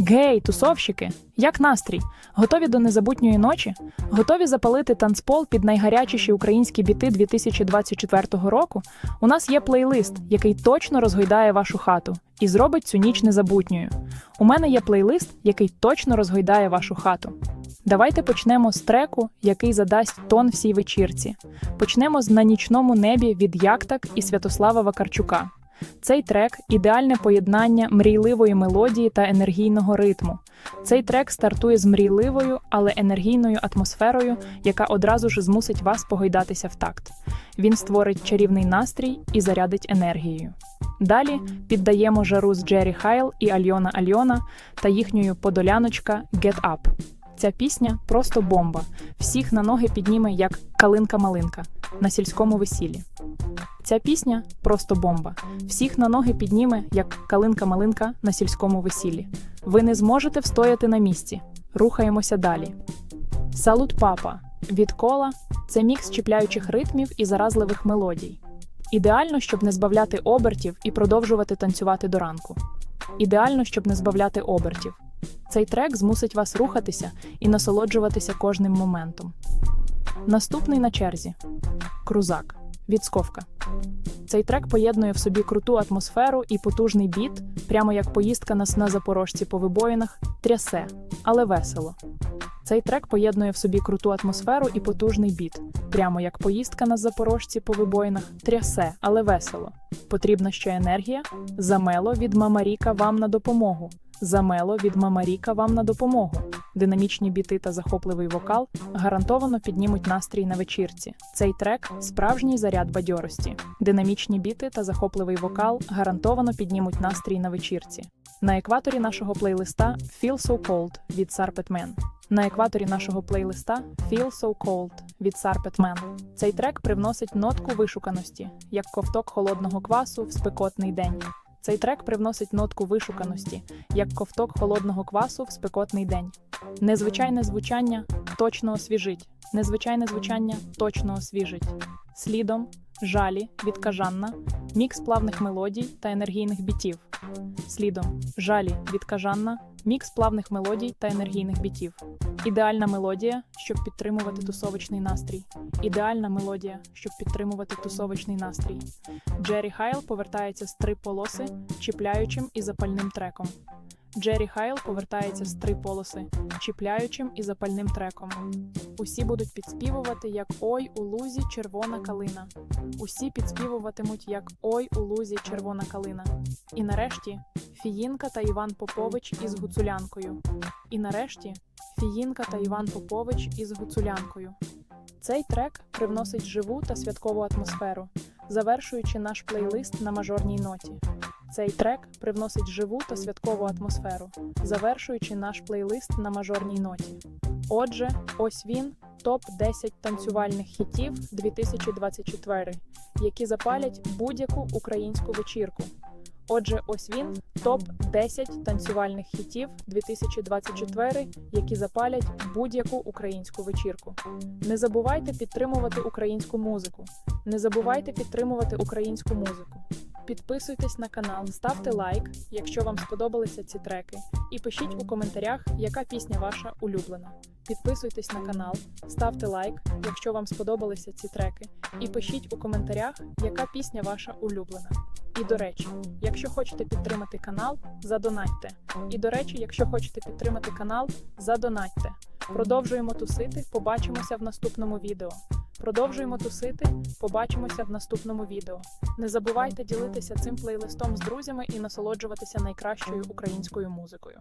Гей, тусовщики! Як настрій? Готові до незабутньої ночі? Готові запалити танцпол під найгарячіші українські біти 2024 року? У нас є плейлист, який точно розгойдає вашу хату і зробить цю ніч незабутньою. У мене є плейлист, який точно розгойдає вашу хату. Давайте почнемо з треку, який задасть тон всій вечірці. Почнемо з на нічному небі від Яктак і Святослава Вакарчука. Цей трек ідеальне поєднання мрійливої мелодії та енергійного ритму. Цей трек стартує з мрійливою, але енергійною атмосферою, яка одразу ж змусить вас погойдатися в такт. Він створить чарівний настрій і зарядить енергією. Далі піддаємо жару з Джері Хайл і Альона Альона та їхньою подоляночка Get Up. Ця пісня просто бомба. Всіх на ноги підніме як калинка-малинка на сільському весіллі. Ця пісня просто бомба. Всіх на ноги підніме як калинка-малинка на сільському весіллі. Ви не зможете встояти на місці. Рухаємося далі. Салут папа від кола це мікс чіпляючих ритмів і заразливих мелодій. Ідеально, щоб не збавляти обертів і продовжувати танцювати до ранку. Ідеально, щоб не збавляти обертів. Цей трек змусить вас рухатися і насолоджуватися кожним моментом. Наступний на черзі Крузак від Сковка. Цей трек поєднує в собі круту атмосферу і потужний біт, прямо як поїздка нас на запорожці по вибоїнах, трясе, але весело. Цей трек поєднує в собі круту атмосферу і потужний біт, прямо як поїздка на запорожці по вибоїнах, трясе, але весело. Потрібна ще енергія. Замело від Мамаріка вам на допомогу. Замело від Мамаріка вам на допомогу. Динамічні біти та захопливий вокал гарантовано піднімуть настрій на вечірці. Цей трек справжній заряд бадьорості. Динамічні біти та захопливий вокал гарантовано піднімуть настрій на вечірці. На екваторі нашого плейлиста Feel So Cold від Sarpet Man. На екваторі нашого плейлиста Feel So Cold від Sarpet Man. Цей трек привносить нотку вишуканості, як ковток холодного квасу в спекотний день. Цей трек привносить нотку вишуканості, як ковток холодного квасу в спекотний день. Незвичайне звучання точно освіжить. Незвичайне звучання точно освіжить. Слідом жалі від кажанна, мікс плавних мелодій та енергійних бітів. Слідом жалі від кажанна, мікс плавних мелодій та енергійних бітів. Ідеальна мелодія, щоб підтримувати тусовочний настрій. Ідеальна мелодія, щоб підтримувати тусовочний настрій. Джері Хайл повертається з три полоси, чіпляючим і запальним треком. Джері Хайл повертається з три полоси, чіпляючим і запальним треком. Усі будуть підспівувати як Ой у лузі червона калина. Усі підспівуватимуть як Ой у лузі червона калина. І нарешті Фіїнка та Іван Попович із гуцулянкою. І нарешті Фіїнка та Іван Попович із гуцулянкою. Цей трек привносить живу та святкову атмосферу, завершуючи наш плейлист на мажорній ноті. Цей трек привносить живу та святкову атмосферу, завершуючи наш плейлист на мажорній ноті. Отже, ось він топ 10 танцювальних хітів 2024, які запалять будь-яку українську вечірку. Отже, ось він топ 10 танцювальних хітів 2024, які запалять будь-яку українську вечірку. Не забувайте підтримувати українську музику. Не забувайте підтримувати українську музику. Підписуйтесь на канал, ставте лайк, якщо вам сподобалися ці треки, і пишіть у коментарях, яка пісня ваша улюблена. Підписуйтесь на канал, ставте лайк, якщо вам сподобалися ці треки, і пишіть у коментарях, яка пісня ваша улюблена. І до речі, якщо хочете підтримати канал, задонатьте. І до речі, якщо хочете підтримати канал, задонатьте. Продовжуємо тусити, побачимося в наступному відео. Продовжуємо тусити, побачимося в наступному відео. Не забувайте ділитися цим плейлистом з друзями і насолоджуватися найкращою українською музикою.